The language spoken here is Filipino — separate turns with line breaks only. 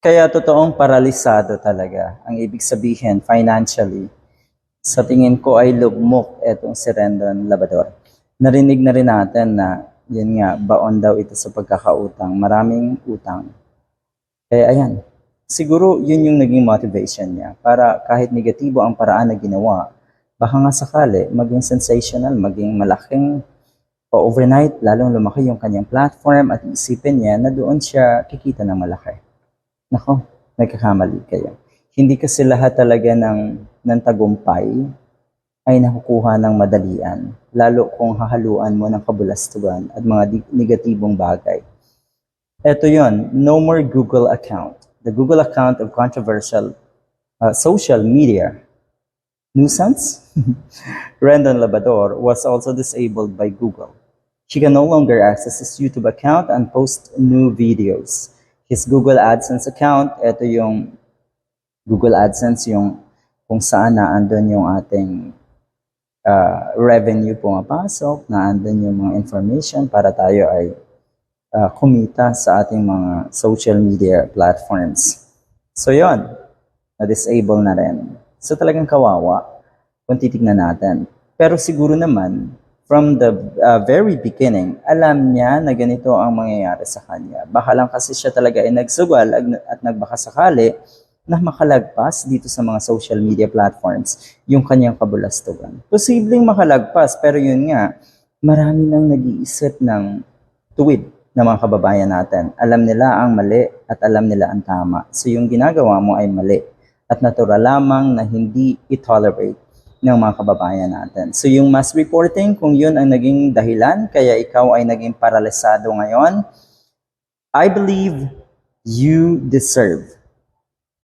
Kaya totoong paralisado talaga. Ang ibig sabihin, financially, sa tingin ko ay lugmok etong si Rendon Labrador. Narinig na rin natin na yun nga, baon daw ito sa pagkakautang. Maraming utang. Kaya ayan, siguro yun yung naging motivation niya para kahit negatibo ang paraan na ginawa, baka nga sakali maging sensational, maging malaking o overnight, lalong lumaki yung kanyang platform at isipin niya na doon siya kikita ng malaki. Nako, nagkakamali kayo. Hindi kasi lahat talaga ng, ng tagumpay ay nakukuha ng madalian, lalo kung hahaluan mo ng kabulastugan at mga negatibong bagay. Ito yon, no more Google account. The Google account of controversial uh, social media nuisance, Rendon Labrador, was also disabled by Google. She can no longer access his YouTube account and post new videos. His Google AdSense account, ito yung Google AdSense, yung kung saan naandun yung ating uh, revenue pumapasok, naandun yung mga information para tayo ay uh, kumita sa ating mga social media platforms. So yon, na-disable na rin. So talagang kawawa kung titignan natin. Pero siguro naman, from the uh, very beginning, alam niya na ganito ang mangyayari sa kanya. Baka lang kasi siya talaga ay nagsugal ag- at nagbakasakali na makalagpas dito sa mga social media platforms yung kanyang kabulastugan. Posibleng makalagpas, pero yun nga, marami nang nag-iisip ng tuwid ng mga kababayan natin. Alam nila ang mali at alam nila ang tama. So yung ginagawa mo ay mali at natural lamang na hindi i-tolerate ng mga kababayan natin. So yung mass reporting, kung yun ang naging dahilan, kaya ikaw ay naging paralisado ngayon, I believe you deserve